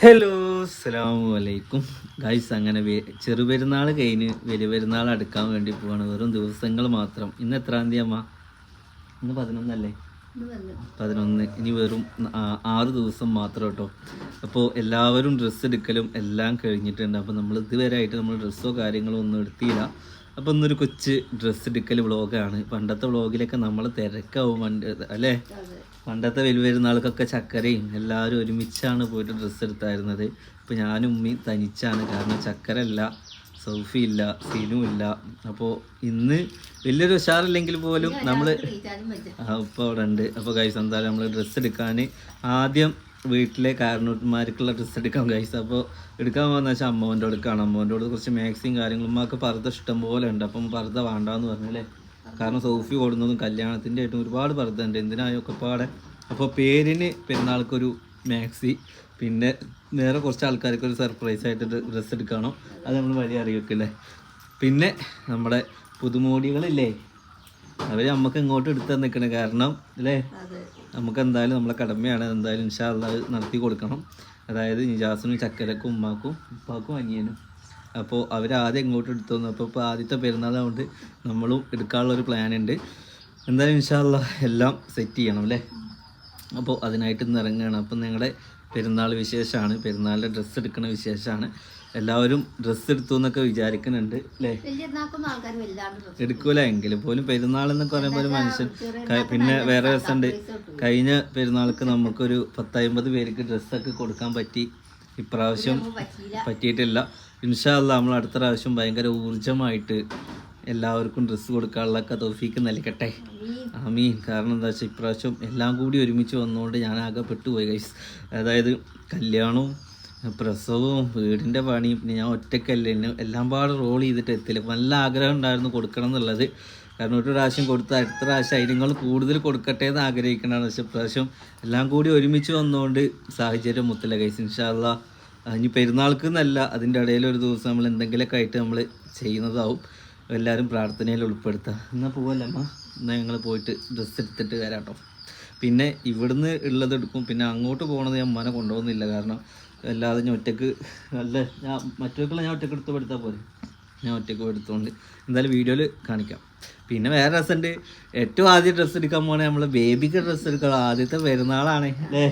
Hello അസ്സാം വലൈക്കും guys അങ്ങനെ ചെറുപെരുന്നാൾ കഴിഞ്ഞ് വലിയ പെരുന്നാൾ അടുക്കാൻ വേണ്ടി പോവാണ്. വെറും ദിവസങ്ങൾ മാത്രം. ഇന്ന് എത്രാം തീയതി അമ്മ? ഇന്ന് പതിനൊന്നല്ലേ? പതിനൊന്ന്. ഇനി വെറും ആറ് ദിവസം മാത്രം കേട്ടോ. അപ്പോൾ എല്ലാവരും ഡ്രസ്സ് എടുക്കലും എല്ലാം കഴിഞ്ഞിട്ടുണ്ട്. അപ്പോൾ നമ്മൾ ഇതുവരെ ആയിട്ട് നമ്മൾ ഡ്രസ്സോ കാര്യങ്ങളോ ഒന്നും എടുത്തില്ല. അപ്പോൾ ഇന്നൊരു കൊച്ച് ഡ്രസ്സ് എടുക്കൽ വ്ളോഗാണ് പണ്ടത്തെ വ്ളോഗിലൊക്കെ നമ്മൾ തിരക്കാവും. അല്ലേ? പണ്ടത്തെ വലിയ പെരുന്നാൾക്കൊക്കെ ചക്കരയും എല്ലാവരും ഒരുമിച്ചാണ് പോയിട്ട് ഡ്രസ്സ് എടുത്തായിരുന്നത്. ഇപ്പോൾ ഞാനും ഉമ്മയും തനിച്ചാണ്. കാരണം ചക്കര ഇല്ല സൗഫി ഇല്ല സീനും ഇല്ല അപ്പോൾ ഇന്ന് വലിയൊരു ഉഷാറില്ലെങ്കിൽ പോലും നമ്മൾ ഇപ്പോൾ അവിടെ ഉണ്ട് അപ്പോൾ ഗൈസ് എന്തായാലും നമ്മൾ ഡ്രസ്സ് എടുക്കാൻ ആദ്യം വീട്ടിലെ കാരണവന്മാർക്കുള്ള ഡ്രസ്സ് എടുക്കാം ഗൈസ് അപ്പോൾ എടുക്കാൻ പോകുന്ന വെച്ചാൽ അമ്മോന്റെ അടുക്കാണ് അമ്മോന്റെ അടുത്ത് കുറച്ച് മാക്സിയും കാര്യങ്ങളും ഉമ്മക്ക് പർദ്ദ ഇഷ്ടം പോലെ ഉണ്ട്. അപ്പം പർദ്ദ വേണ്ടാന്ന് പറഞ്ഞല്ലേ? കാരണം സോഫി ഓടുന്നതും കല്യാണത്തിന്റെ ആയിട്ടും ഒരുപാട് പർദ്ദ എന്തിനായൊക്കെ പാടെ? അപ്പോൾ പേരിന് പെരുന്നാൾക്കൊരു മാക്സി പിന്നെ വേറെ കുറച്ച് ആൾക്കാർക്ക് ഒരു സർപ്രൈസ് ആയിട്ട് ഡ്രസ്സ് എടുക്കണം. അത് നമ്മൾ വഴി അറിയിക്കില്ലേ പിന്നെ നമ്മുടെ പുതുമോടികളില്ലേ? അവർ നമുക്ക് ഇങ്ങോട്ട് എടുത്ത് നിൽക്കണേ കാരണം അല്ലേ? നമുക്ക് എന്തായാലും നമ്മളെ കടമയാണ്. എന്തായാലും ഇൻഷാ അത് നടത്തി കൊടുക്കണം. അതായത് നിജാസിനും ചക്കരക്കും ഉമ്മാക്കും ഉപ്പാക്കും അനിയനും. അപ്പോൾ അവർ ആദ്യം ഇങ്ങോട്ട് എടുത്തു തന്നു അപ്പോൾ ഇപ്പോൾ ആദ്യത്തെ പെരുന്നാളായതുകൊണ്ട് നമ്മളും എടുക്കാനുള്ള ഒരു പ്ലാൻ ഉണ്ട് എന്തായാലും ഇൻഷാല്ല എല്ലാം സെറ്റ് ചെയ്യണം അല്ലേ? അപ്പോൾ അതിനായിട്ട് ഇന്ന് ഇറങ്ങുകയാണ് അപ്പം നിങ്ങളുടെ പെരുന്നാൾ വിശേഷമാണ് പെരുന്നാളിന്റെ ഡ്രസ്സ് എടുക്കുന്ന വിശേഷമാണ് എല്ലാവരും ഡ്രസ്സ് എടുത്തു എന്നൊക്കെ വിചാരിക്കുന്നുണ്ട് അല്ലേ? എടുക്കൂല. എങ്കിൽ പോലും പെരുന്നാൾ എന്നൊക്കെ പറയുമ്പോൾ ഒരു മനുഷ്യൻ പിന്നെ വേറെ രസമുണ്ട്. കഴിഞ്ഞ പെരുന്നാൾക്ക് നമുക്കൊരു പത്തമ്പത് പേർക്ക് ഡ്രസ്സൊക്കെ കൊടുക്കാൻ പറ്റി. ഇപ്രാവശ്യം പറ്റിയിട്ടില്ല. ഇൻഷാല്ല നമ്മൾ അടുത്ത പ്രാവശ്യം ഭയങ്കര ഊർജമായിട്ട് എല്ലാവർക്കും ഡ്രസ്സ് കൊടുക്കാനുള്ളൊക്കെ തോഫിക്ക് നൽകട്ടെ. ആമീൻ. കാരണം എന്താ വെച്ചാൽ ഇപ്രാവശ്യം എല്ലാം കൂടി ഒരുമിച്ച് വന്നുകൊണ്ട് ഞാൻ ആകെ പെട്ടുപോയി ഗൈസ് അതായത് കല്യാണവും പ്രസവവും വീടിന്റെ പണിയും പിന്നെ ഞാൻ ഒറ്റക്കല്ല എന്നെ എല്ലാം പാട് റോൾ ചെയ്തിട്ട് എത്തില്ല. നല്ല ആഗ്രഹം ഉണ്ടായിരുന്നു കൊടുക്കണം എന്നുള്ളത്. കാരണം ഒരു പ്രാവശ്യം കൊടുത്ത അടുത്ത പ്രാവശ്യം അതിനങ്ങൾ കൂടുതൽ കൊടുക്കട്ടെ എന്ന് ആഗ്രഹിക്കണതാണ്. പക്ഷെ ഇപ്രാവശ്യം എല്ലാം കൂടി ഒരുമിച്ച് വന്നുകൊണ്ട് സാഹചര്യം മുത്തില്ല ഗൈസ് ഇൻഷാല്ലാ ഇനി പെരുന്നാൾക്ക് എന്നല്ല അതിന്റെ ഇടയിൽ ഒരു ദിവസം നമ്മൾ എന്തെങ്കിലുമൊക്കെ ആയിട്ട് നമ്മൾ ചെയ്യുന്നതാവും. എല്ലാവരും പ്രാർത്ഥനയിൽ ഉൾപ്പെടുത്തുക. എന്നാൽ പോവല്ലമ്മ എന്നാൽ ഞങ്ങൾ പോയിട്ട് ഡ്രസ്സ് എടുത്തിട്ട് വരാം കേട്ടോ. പിന്നെ ഇവിടുന്ന് ഉള്ളത് എടുക്കും. പിന്നെ അങ്ങോട്ട് പോകണത് ഞാൻ മന കൊണ്ടുപോകുന്നില്ല. കാരണം അല്ലാതെ ഞാൻ ഒറ്റയ്ക്ക് നല്ല ഞാൻ മറ്റൊക്കെ ഞാൻ ഒറ്റയ്ക്ക് എടുത്ത് എടുത്താൽ പോരെ. ഞാൻ ഒറ്റയ്ക്ക് എടുത്തുകൊണ്ട് എന്തായാലും വീഡിയോയിൽ കാണിക്കാം. പിന്നെ വേറെ ഡ്രസ്സുണ്ട് ഏറ്റവും ആദ്യം ഡ്രസ്സ് എടുക്കാൻ പോകണേ നമ്മൾ ബേബിക്ക് ഡ്രസ്സ് എടുക്കണം ആദ്യത്തെ പെരുന്നാളാണ്. അല്ലേ?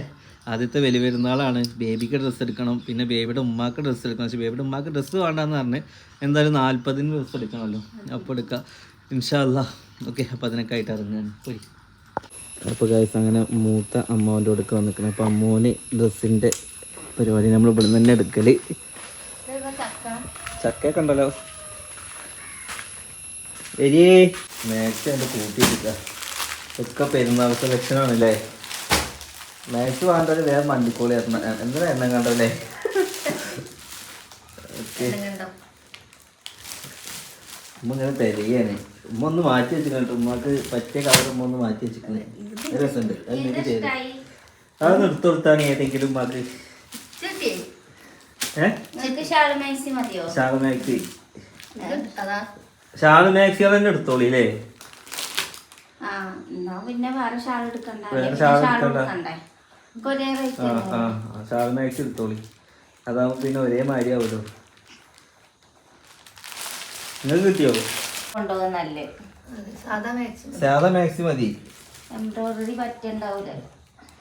ആദ്യത്തെ വലിയ പെരുന്നാളാണ് ബേബിക്ക് ഡ്രസ്സ് എടുക്കണം. പിന്നെ ബേബിയുടെ ഉമ്മാക്ക് ഡ്രസ്സ് എടുക്കണം. പക്ഷേ ബേബിയുടെ ഉമ്മാക്ക് ഡ്രസ്സ് വേണ്ടാന്ന് പറഞ്ഞ് എന്തായാലും നാൽപ്പതിന് ഡ്രസ്സ് എടുക്കണമല്ലോ. അപ്പോൾ എടുക്കാം. ഇൻഷാല്ല ഓക്കെ അപ്പോൾ അതിനൊക്കെ ആയിട്ട് ഇറങ്ങുകയാണ് പോയി. അപ്പോൾ ഗൈസ് അങ്ങനെ മൂത്ത അമ്മാവന്റെ അടുക്ക് വന്നിരിക്കണം. അപ്പോൾ അമ്മോന് ഡ്രസ്സിന്റെ പരിപാടി നമ്മൾ ഇവിടെ തന്നെ എടുക്കൽ ചക്കയൊക്കെ ഉണ്ടല്ലോ. എരിയേ. മാക്സ് എന്റെ കൂട്ടിയെടുക്കുക ഒക്കെ പെരുന്നാൾ സെലക്ഷനാണല്ലേ മാക്സ് വേണ്ടത് വേറെ മണ്ടിക്കോളി എന്തിനാ എണ്ണം കണ്ടല്ലേ ഉമ്മ ഇങ്ങനെ തിരയാണ് ഉമ്മ ഒന്ന് മാറ്റി വെച്ചിട്ടുണ്ട് ഉമ്മക്ക് പറ്റിയ കളർ ഉമ്മ ഒന്ന് മാറ്റി വെച്ചിട്ടുണ്ട് രസമുണ്ട്. അത് നിങ്ങൾക്ക് ചെയ്തു. അതൊന്ന് എടുത്തു കൊടുത്താണ് ഏതെങ്കിലും ഉമ്മക്ക്. ഏഹ് നിനക്ക് ഷാൾ മാക്സി മതിയോ? Shawl maxi. അതാ ഷാൾ മാക്സി തന്നെ എടുത്തോളി അല്ലേ? വേറെ ഷാൾ എടുക്കണ്ട. ആ ഷാൾ മാക്സി എടുത്തോളി അതാവുമ്പോ പിന്നെ ഒരേ മാതിരി ആവുമല്ലോ. നിങ്ങൾക്ക് കിട്ടിയോ? കൊണ്ടുപോകുന്നല്ലേ സാധാ മാക്സി സാധാ മാക്സി മതി. എംബ്രോയിഡറി പറ്റുണ്ടാവൂല.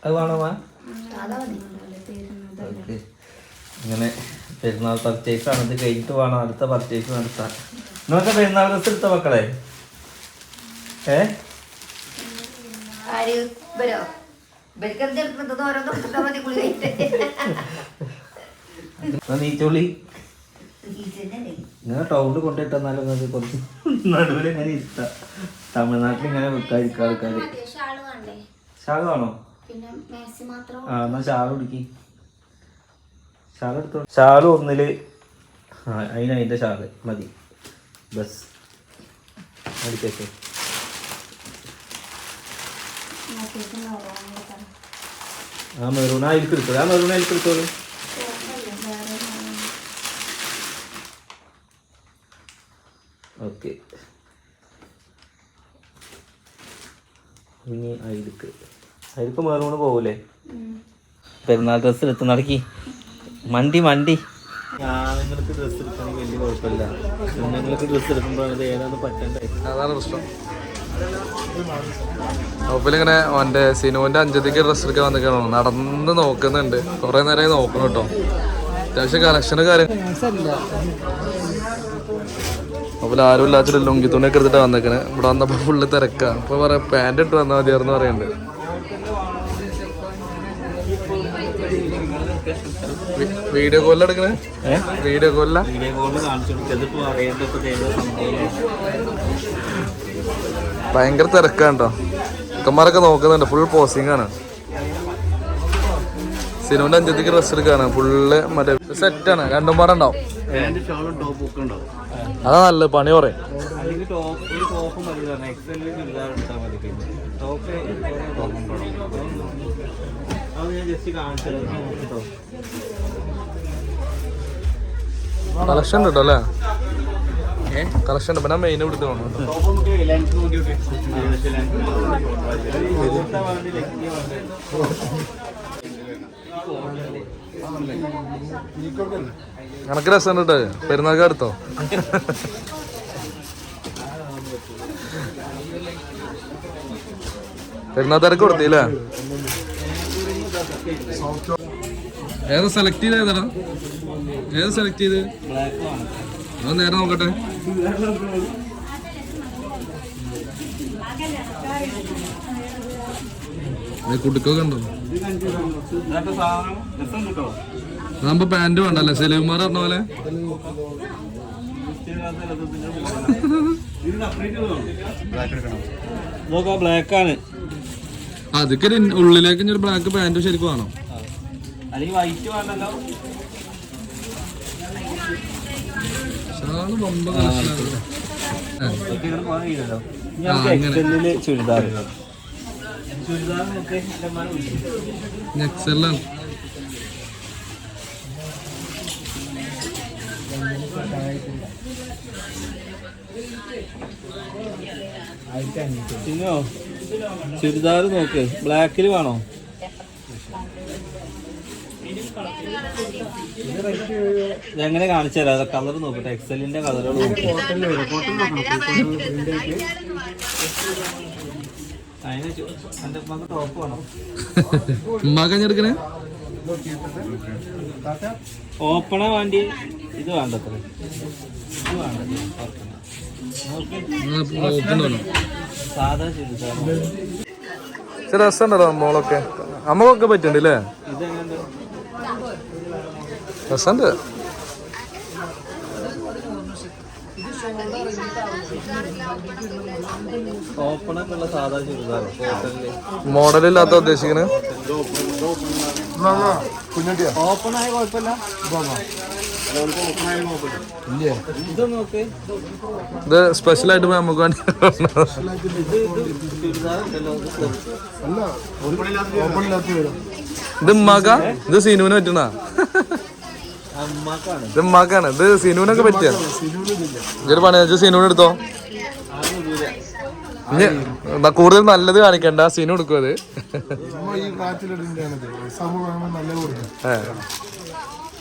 അത് വേണോ മാ? സാധാ മതി. ഓക്കെ. അങ്ങനെ പെരുന്നാൾ പർച്ചേസ് ആണ്. ഇത് കഴിഞ്ഞിട്ട് വേണം അടുത്ത പർച്ചേസ് നടത്താൻ. നിങ്ങൾക്ക് പെരുന്നാൾ ഡ്രസ് എടുത്ത മക്കളെ? ഏ? നീച്ചോളി? ഇങ്ങനെ ടൗണിൽ കൊണ്ടിട്ടെന്നാലും കുറച്ച് നടുവിൽ ഇങ്ങനെ ഇരുത്താം. തമിഴ്നാട്ടിൽ ഇങ്ങനെ വെക്കാതിരിക്കുക ആൾക്കാർ ഷാൾ വേണോ? ആ എന്നാ ഷാൾ പിടിക്ക് ഷാൾ എടുത്തോ? ഷാൾ ഒന്നിൽ. ആ അതിന് അതിന്റെ ഷാൾ മതി. ബസ്. അടിച്ചേക്കേ നോക്കിയിട്ട് നോക്കാം ആ മെറൂൺ അതിലേക്ക് എടുത്തോളൂ ആ മെറൂൺ അതിലേക്ക് എടുത്തോളൂ ഓക്കെ. ഇനി അയിലേക്ക് അയിലേക്ക് മെറൂണ് പോകൂലേ പെരുന്നാൾ ഡ്രസ്സ് എടുത്ത് നടക്കി. മണ്ടി മണ്ടി. ആണുങ്ങൾക്ക് ഡ്രസ്സ് എടുക്കണമെങ്കിൽ വലിയ കുഴപ്പമില്ല. പെണ്ണുങ്ങൾക്ക് ഡ്രസ്സ് എടുക്കുമ്പോൾ അത് ഏതാന്ന് പറ്റണ്ടേ? അതാണ് പ്രശ്നം. ഒപ്പിലിങ്ങനെ അവന്റെ സിനുവിന്റെ അഞ്ചതിക്ക് ഡ്രസ്സ് എടുക്കാൻ വന്നിരിക്കണോ? നടന്ന് നോക്കുന്നുണ്ട്. കുറേ നേരമായി നോക്കണം കേട്ടോ. അത്യാവശ്യം കളക്ഷന് കാര്യം അപ്പോൾ ആരും ഇല്ലാച്ചിട്ട് ലുങ്കി തുണിയൊക്കെ എടുത്തിട്ട് വന്നേക്കണ്. ഇവിടെ വന്നപ്പോൾ ഫുള്ള് തിരക്കാ. അപ്പോൾ പറയാം പാന്റ് ഇട്ട് വന്നാൽ മതിയായിരുന്നു പറയുന്നുണ്ട് വീഡിയോ കോളിൽ എടുക്കണേ? വീഡിയോ കോളിലാണ് വീഡിയോ കോളിൽ കാണിച്ചു ഭയങ്കര തിരക്കാണ് കേട്ടോ. ചെക്കന്മാരൊക്കെ നോക്കുന്നുണ്ട്. ഫുൾ പോസിംഗ് ആണ്. സിനിമന്റെ അഞ്ചത്തേക്ക് ഡ്രസ് എടുക്കാണ്. ഫുള്ള് മറ്റേ സെറ്റാണ് രണ്ടും പാടെ ഉണ്ടാവും. അതാ നല്ലത്. പണി പറയും. കളക്ഷൻ കിട്ടും അല്ലേ? കളക്ഷൻ ഇവിടെ മെയിൻ പിടിച്ച് കണക്ക് രസം കേട്ടോ പെരുന്നാൾക്ക് എടുത്തോ? പെരുന്നാൾ തിരക്ക് കൊടുത്തില്ലേ ഏതാ സെലക്ട് ചെയ്ത ഏതാടാ ഏതാ സെലക്ട് ചെയ്ത് അത് നേരെ നോക്കട്ടെ. കുടുക്കൊക്കെ ഉണ്ടോ? അതാകുമ്പോ പാന്റ് വേണ്ടല്ലേ? സെലികുമാർ പറഞ്ഞ പോലെ? ഇതൊക്കെ ബ്ലാക്ക് ആണ് അതൊക്കെ ഉള്ളിലേക്ക് ഒരു ബ്ലാക്ക് പാന്റ് ശരിക്കും വേണം. അല്ലെങ്കിൽ വൈറ്റ് വേണ്ടല്ലോ ഷാൾ ബമ്പ കളക്ഷനാണ്. ഏ, ഇതൊക്കെ ഇങ്ങനെ പോകാൻ കഴിയില്ലല്ലോ ഇനി ആ, നമുക്ക് അങ്ങനെ. എക്സലിൽ ചുരിദാർ എക്സലാണ് നോക്ക്. ബ്ലാക്കിൽ വേണോ? ഇതെങ്ങനെ കാണിച്ചു തരാം? കളർ നോക്കട്ടെ. എക്സലിന്റെ കളറുകൾ ഓപ്പണ ഓപ്പണാ വേണ്ടി. ഇത് വേണ്ടത്ര. ഇത് വേണ്ടത് സാധാ രസമുണ്ടല്ലോ മോളൊക്കെ. അമ്മക്കൊക്കെ പറ്റുന്നുണ്ട് അല്ലേ? ഇതെങ്ങനെ രസമുണ്ട്. മോഡലില്ലാത്ത ഉദ്ദേശിക്കണേ? ഓപ്പൺ ആയ കുഴപ്പമില്ല. ഇത് സ്പെഷ്യലായിട്ട് പോയി നമുക്ക് വേണ്ടി ഇത് മക ഇത് സീനുവിന് അമ്മക്കാണ് ഇത് ഉമ്മാക്കാണ്. ഇത് സിനുവിനൊക്കെ പറ്റിയ? ഇതൊരു പണി സിനുവിന് എടുത്തോ? കൂടുതൽ നല്ലത് കാണിക്കണ്ട. സിനു എടുക്കും അത്.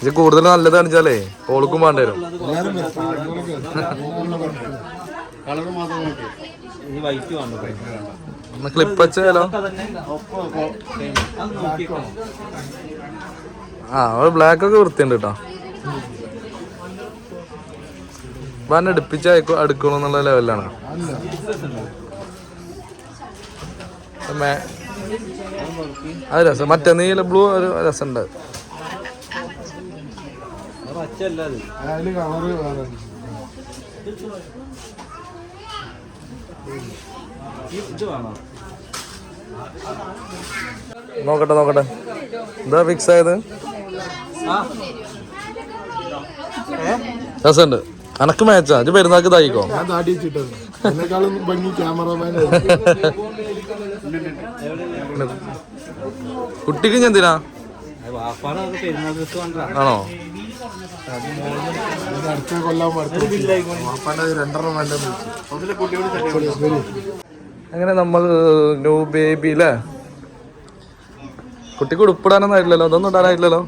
ഇത് കൂടുതൽ നല്ലത് കാണിച്ചാലേ ഓൾക്കും വേണ്ടി വരും. വേണ്ട. ഒന്ന് ക്ലിപ്പ് വെച്ചാലോ? ആ ഒരു ബ്ലാക്ക് ഒക്കെ വൃത്തിയുണ്ട് കേട്ടോ വൻ അടുപ്പിച്ച് അടുക്കണം എന്നുള്ള ലെവലാണ് അത് രസം. മറ്റേ നീല ബ്ലൂ ഒരു രസമുണ്ട് ഈ ഇത് വേണോ നോക്കട്ടെ നോക്കട്ടെ. എന്താ ഫിക്സ് ആയത്. രസമുണ്ട്. അനക്ക് മാച്ചാ ഇത് പെരുന്നാക്ക് ഇതായിക്കോ ക്യാമറമാൻ കുട്ടിക്ക് ഞാൻ എന്തിനാ? അത് വേണ്ട ആണോ അടുത്ത കൊല്ലാൻ വാപ്പാന്റെ രണ്ടെണ്ണം വേണ്ടെന്ന് അങ്ങനെ നമ്മൾ ന്യൂ ബേബി അല്ലേ കുട്ടിക്ക് ഉടുപ്പിടാനൊന്നും ആയിട്ടില്ലല്ലോ? അതൊന്നും ഇടാനായിട്ടില്ലല്ലോ?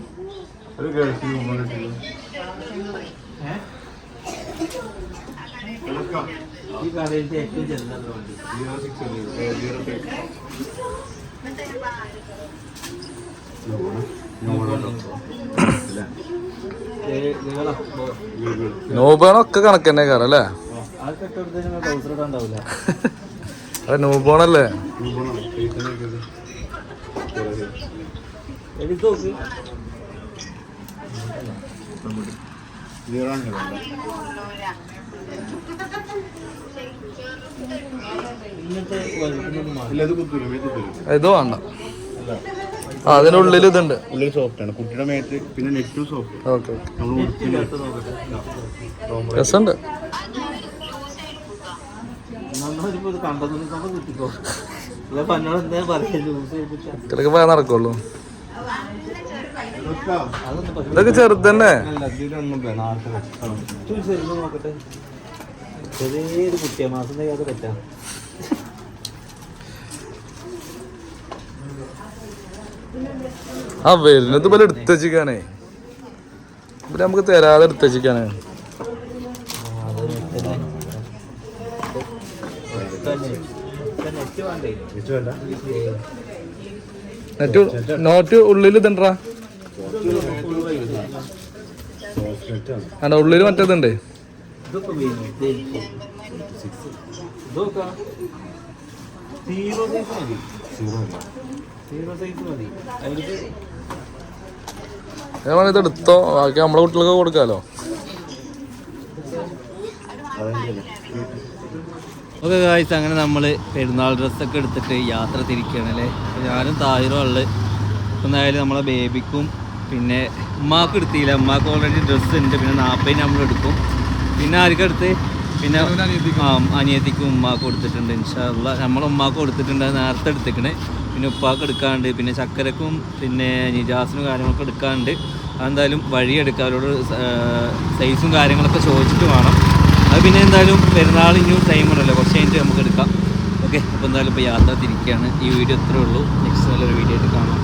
നോബേണൊക്കെ കാറല്ലേ കണക്ക് തന്നെ അല്ലേ? അത് ന്യൂ ഇല്ല ഇത് വേണ്ട. ഉള്ളിൽ ഇതുണ്ട്. ഉള്ളിൽ സോഫ്റ്റ് ആണ്. കുട്ടിയുടെ മേത്ത് പിന്നെ നെറ്റും സോഫ്റ്റ് ഓക്കെ രസമുണ്ട്. ഇത്രയൊക്കെ പോയാൽ നടക്കുള്ളൂ. ഇതൊക്കെ ചെറുതന്നെ ചെറിയൊരു കുട്ടിയ മാസം കഴിയാതെ പറ്റാം. ആ വരുന്നത് പോലെ എടുത്ത് വെച്ചിക്കാനേ നമുക്ക് തരാതെ എടുത്ത് നെറ്റ് നോട്ട് ഉള്ളിൽ ഇതുണ്ടാ അല്ല ഉള്ളിൽ മറ്റേതുണ്ട്? ഞാൻ ഇത് എടുത്തോ. ബാക്കി നമ്മളെ കുട്ടികൾക്ക് കൊടുക്കാലോ. ഓക്കെ കാഴ്ച അങ്ങനെ നമ്മൾ പെരുന്നാൾ ഡ്രസ്സൊക്കെ എടുത്തിട്ട് യാത്ര തിരിക്കുകയാണ് അല്ലേ? അപ്പോൾ ഞാനും താഹിറും ഉള്ളത് എന്തായാലും നമ്മളെ ബേബിക്കും പിന്നെ ഉമ്മാക്ക് എടുത്തില്ല. ഉമ്മാക്ക് ഓൾറെഡി ഡ്രസ്സ് ഉണ്ട്. പിന്നെ നാൽപ്പതിന് നമ്മൾ എടുക്കും. പിന്നെ ആർക്കെടുത്ത് പിന്നെ ആ അനിയത്തിക്കും ഉമ്മാക്ക് കൊടുത്തിട്ടുണ്ട് ഇൻഷാല്ല നമ്മൾ ഉമ്മാക്ക് കൊടുത്തിട്ടുണ്ട് നേരത്തെ എടുത്തേക്കണേ. പിന്നെ ഉപ്പാക്ക് എടുക്കാണ്ട്. പിന്നെ ചക്കരക്കും പിന്നെ നിജാസിനും കാര്യങ്ങളൊക്കെ എടുക്കാണ്ട്. അതെന്തായാലും വഴിയെടുക്കാം അവരോട് സൈസും കാര്യങ്ങളൊക്കെ ചോദിച്ചിട്ട് വേണം. അത് പിന്നെ എന്തായാലും പെരുന്നാൾ ഇനിയും ടൈം ഉണ്ടല്ലോ. കുറച്ച് കഴിഞ്ഞിട്ട് നമുക്ക് എടുക്കാം. ഓക്കെ അപ്പോൾ എന്തായാലും ഇപ്പോൾ യാത്ര തിരിക്കുകയാണ്. ഈ വീഡിയോ ഇത്രയേ ഉള്ളൂ. നെക്സ്റ്റ് നല്ലൊരു വീഡിയോ ആയിട്ട് കാണാം.